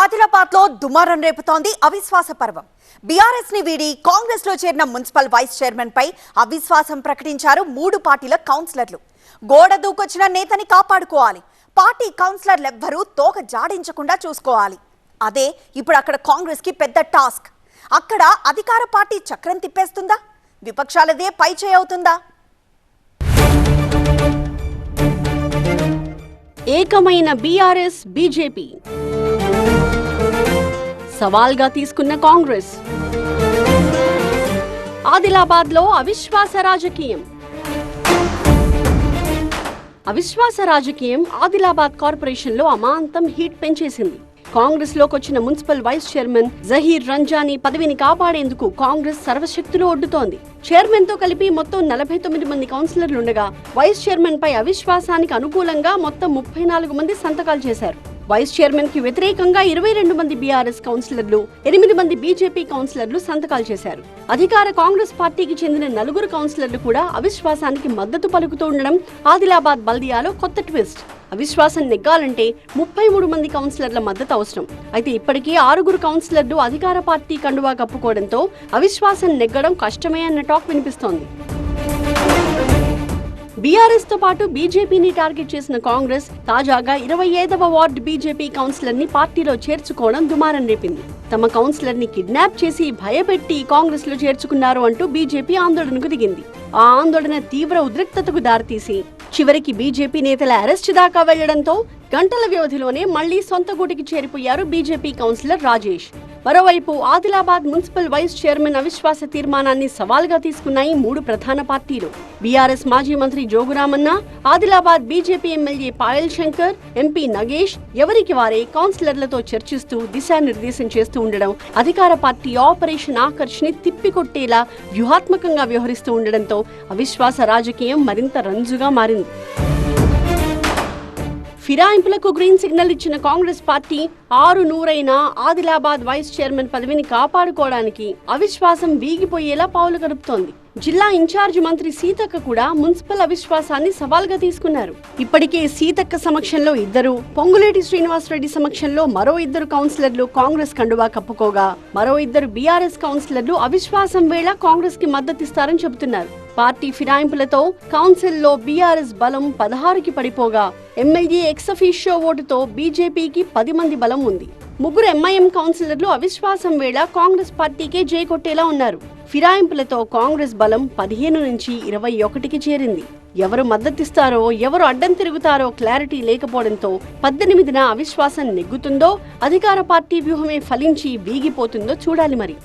ఆదిలాబాద్లో దుమారం రేపుతోంది అవిశ్వాస పర్వం. బీఆర్ఎస్ని వీడి కాంగ్రెస్లో చేరిన మున్సిపల్ వైస్ చైర్మన్ పై అవిశ్వాసం ప్రకటించారు మూడు పార్టీల కౌన్సిలర్లు. గోడ దూకొచ్చిన నేతని కాపాడుకోవాలి. పార్టీ కౌన్సిలర్లెవ్వరూ తోక జాడించకుండా చూసుకోవాలి. అదే ఇప్పుడు అక్కడ కాంగ్రెస్కి పెద్ద టాస్క్. అక్కడ అధికార పార్టీ చక్రం తిప్పేస్తుందా? విపక్షాలదే పై ఏకమైన బీఆర్ఎస్ బీజేపీ. సవాల్గా తీసుకున్న కాంగ్రెస్. ఆదిలాబాద్లో అవిశ్వాస రాజకీయం. అవిశ్వాస రాజకీయం ఆదిలాబాద్ కార్పొరేషన్లో అమాంతం హీట్ పెంచేసింది. కాంగ్రెస్లోకి వచ్చిన municipal vice chairman Zaheer Ramzani పదవిని కాపాడేందుకు కాంగ్రెస్ సర్వశక్తులు ఒడ్డుతోంది. చైర్మన్తో కలిపి మొత్తం నలభై తొమ్మిది మంది కౌన్సిలర్లు ఉండగా వైస్ చైర్మన్ పై అవిశ్వాసానికి అనుకూలంగా మొత్తం ముప్పై నాలుగు మంది సంతకాలు చేశారు. వైస్ చైర్మన్కి వ్యతిరేకంగా ఇరవై రెండు మంది బీఆర్ఎస్ కౌన్సిలర్లు ఎనిమిది మంది బీజేపీ కౌన్సిలర్లు సంతకాలు చేశారు. అధికార కాంగ్రెస్ పార్టీకి చెందిన నలుగురు కౌన్సిలర్లు కూడా అవిశ్వాసానికి మద్దతు పలుకుతూ ఉండడం ఆదిలాబాద్ బల్దియాలో కొత్త ట్విస్ట్. అవిశ్వాసం నెగ్గాలంటే ముప్పై మూడు మంది కౌన్సిలర్ల మద్దతు అవసరం. అయితే ఇప్పటికీ ఆరుగురు కౌన్సిలర్లు అధికార పార్టీ కండువా కప్పుకోవడంతో అవిశ్వాసం నెగ్గడం కష్టమే అన్న టాక్ వినిపిస్తోంది. బీఆర్ఎస్తో పాటు బీజేపీని టార్గెట్ చేసిన కాంగ్రెస్ తాజాగా ఇరవై ఐదవ వార్డు బీజేపీ కౌన్సిలర్ని పార్టీలో చేర్చుకోవడం దుమారం రేపింది. తమ కౌన్సిలర్ని కిడ్నాప్ చేసి భయపెట్టి కాంగ్రెస్లో చేర్చుకున్నారు అంటూ బీజేపీ ఆందోళనకు దిగింది. ఆ ఆందోళన తీవ్ర ఉద్రిక్తతకు దారితీసి చివరికి బీజేపీ నేతల అరెస్ట్ దాకా వెళ్ళడంతో గంటల వ్యవధిలోనే మళ్ళీ సొంత గూటికి చేరిపోయారు బీజేపీ కౌన్సిలర్ రాజేష్. మరోవైపు ఆదిలాబాద్ మున్సిపల్ వైస్ చైర్మన్ అవిశ్వాస తీర్మానాన్ని సవాల్గా తీసుకున్నాయి మూడు ప్రధాన పార్టీలు. బీఆర్ఎస్ మాజీ మంత్రి Jogu Ramanna Adilabad BJP MLA Payal Shankar MP Nagesh ఎవరికి వారే కౌన్సిలర్లతో చర్చిస్తూ దిశానిర్దేశం చేస్తూ ఉండడం అధికార పార్టీ ఆపరేషన్ ఆకర్ష్ని తిప్పికొట్టేలా వ్యూహాత్మకంగా వ్యవహరిస్తూ ఉండడంతో అవిశ్వాస రాజకీయం మరింత రంజుగా మారింది. ఫిరాయింపులకు గ్రీన్ సిగ్నల్ ఇచ్చిన కాంగ్రెస్ పార్టీ ఆరు నూరైన ఆదిలాబాద్ వైస్ చైర్మన్ పదవిని కాపాడుకోవడానికి అవిశ్వాసం వీగిపోయేలా పావులు గడుపుతోంది. జిల్లా ఇన్ఛార్జ్ మంత్రి సీతక్క కూడా మున్సిపల్ అవిశ్వాసాన్ని సవాల్గా తీసుకున్నారు. ఇప్పటికే సీతక్క సమక్షంలో ఇద్దరు పొంగులేటి శ్రీనివాసరెడ్డి సమక్షంలో మరో ఇద్దరు కౌన్సిలర్లు కాంగ్రెస్ కండువా కప్పుకోగా మరో ఇద్దరు బీఆర్ఎస్ కౌన్సిలర్లు అవిశ్వాసం వేళ కాంగ్రెస్కి మద్దతిస్తారని చెబుతున్నారు. పార్టీ ఫిరాయింపులతో కౌన్సిల్లో బీఆర్ఎస్ బలం పదహారుకి పడిపోగా ఎమ్మెల్యే ఎక్సఫీషియో ఓటుతో బీజేపీకి పది మంది బలం ఉంది. ముగ్గురు ఎంఐఎం కౌన్సిలర్లు అవిశ్వాసం వేళ కాంగ్రెస్ పార్టీకే జై కొట్టేలా ఉన్నారు. ఫిరాయింపులతో కాంగ్రెస్ బలం పదిహేను నుంచి ఇరవై ఒకటికి చేరింది. ఎవరు మద్దతిస్తారో ఎవరు అడ్డం తిరుగుతారో క్లారిటీ లేకపోవడంతో పద్దెనిమిదిన అవిశ్వాసం నెగ్గుతుందో అధికార పార్టీ వ్యూహమే ఫలించి వీగిపోతుందో చూడాలి మరి.